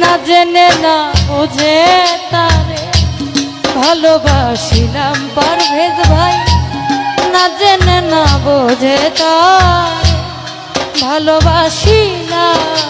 না জেনে না বুঝে তারে। ভালোবাসিলাম পারভেজ ভাই না জেনে না বোঝে তার। ভালোবাসিলাম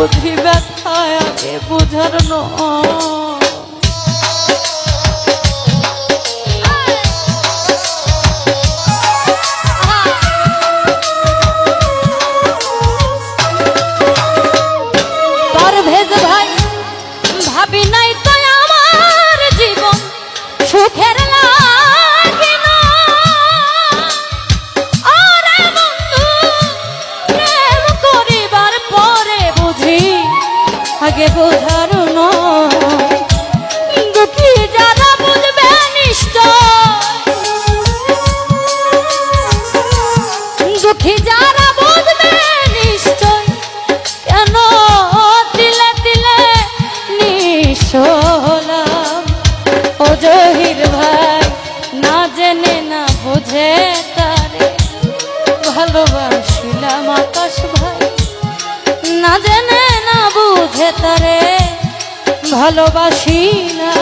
বুঝি ব্যথায় আগে বোঝার নয় ভাবি না লাগে বোধারণ তারে ভালোবাসি না।